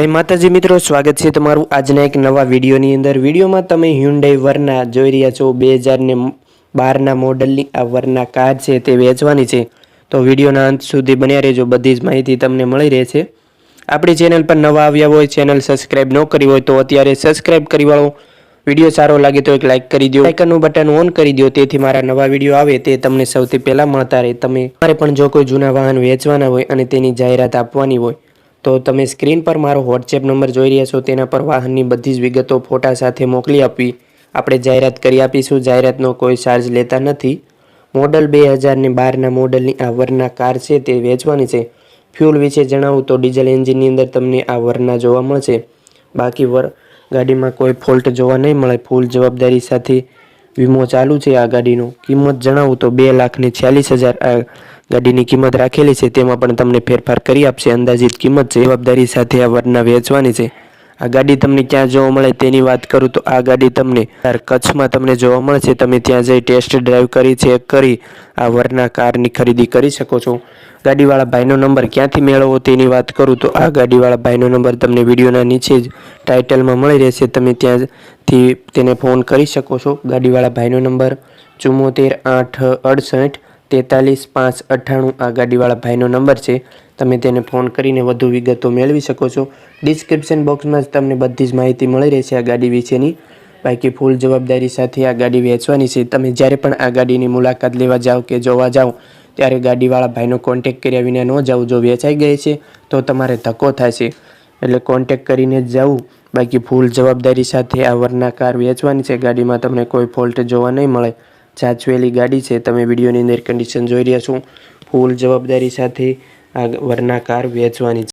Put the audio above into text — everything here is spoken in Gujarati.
જય માતાજી મિત્રો, સ્વાગત છે તમારું આજના એક નવા વિડીયોની અંદર. વિડીયોમાં તમે હ્યુન્ડાઈ વરના જોઈ રહ્યા છો. બે હજારને બારના મોડલની આ વરના કાર છે તે વેચવાની છે. તો વિડીયોના અંત સુધી બન્યા રહેજો. બધી જ માહિતી તમને મળી રહે છે આપણી ચેનલ પર નવા આવ્યા હોય, ચેનલ સબસ્ક્રાઇબ ન કરી હોય, તો અત્યારે સબસ્ક્રાઇબ કરી વાળો. વીડિયો સારો લાગે તો એક લાઇક કરી દો આઇકનનું બટન ઓન કરી દો તેથી મારા નવા વીડિયો આવે તે તમને સૌથી પહેલાં મળતા રહે. તમે મારે પણ જો કોઈ જૂના વાહન વેચવાના હોય અને તેની જાહેરાત આપવાની હોય તો તમે સ્ક્રીન પર મારો વોટ્સએપ નંબર જોઈ રહ્યા છો, તેના પર વાહનની બધી જ વિગતો ફોટા સાથે મોકલી આપવી આપણે જાહેરાત કરી આપીશું, જાહેરાતનો કોઈ ચાર્જ લેતા નથી. મોડલ બે હજારને બારના મોડલની આ વરના કાર છે તે વેચવાની છે. ફ્યુલ વિશે જણાવું તો ડીઝલ એન્જિનની અંદર તમને આ વરના જોવા મળશે. બાકી વર ગાડીમાં કોઈ ફોલ્ટ જોવા નહીં મળે, ફૂલ જવાબદારી સાથે વીમો ચાલુ છે આ ગાડીનો. કિંમત જણાવું તો બે લાખને છ્યાલીસ હજાર આ ગાડીની કિંમત રાખેલી છે, તેમાં પણ તમને ફેરફાર કરી આપશે. અંદાજિત કિંમત જવાબદારી સાથે આ વરના વેચવાની છે. આ ગાડી તમને ક્યાં જોવા મળે તેની વાત કરું તો આ ગાડી તમને કચ્છમાં તમને જોવા મળશે તમે ત્યાં જઈ ટેસ્ટ ડ્રાઈવ કરી, ચેક કરી, આ વરના કારની ખરીદી કરી શકો છો. ગાડીવાળા ભાઈનો નંબર ક્યાંથી મેળવવો તેની વાત કરું તો આ ગાડીવાળા ભાઈનો નંબર તમને વિડીયોના નીચે જ ટાઇટલમાં મળી રહેશે. તમે ત્યાંથી તેને ફોન કરી શકો છો. ગાડીવાળા ભાઈનો નંબર ચુમ્મોતેર આઠ અડસઠ તેતાલીસ પાંચ અઠ્ઠાણું આ ગાડીવાળા ભાઈનો નંબર છે. તમે તેને ફોન કરીને વધુ વિગતો મેળવી શકો છો. ડિસ્ક્રિપ્શન બોક્સમાં જ તમને બધી જ માહિતી મળી રહેશે આ ગાડી વિશેની. બાકી ફૂલ જવાબદારી સાથે આ ગાડી વેચવાની છે. તમે જ્યારે પણ આ ગાડીની મુલાકાત લેવા જાઓ કે જોવા જાઓ, ત્યારે ગાડીવાળા ભાઈનો કોન્ટેક કર્યા વિના ન જાઓ. જો વેચાઈ ગઈ છે, તો તમારે ધક્કો થશે. એટલે કોન્ટેક કરીને જ જવું બાકી ફૂલ જવાબદારી સાથે આ વરના કાર વેચવાની છે. ગાડીમાં તમને કોઈ ફોલ્ટ જોવા નહીં મળે. જાચવેલી ગાડી છે. તમે વિડીયોની અંદર કન્ડિશન જોઈ રહ્યા છો. ફૂલ જવાબદારી સાથે આ વરના કાર વેચવાની છે.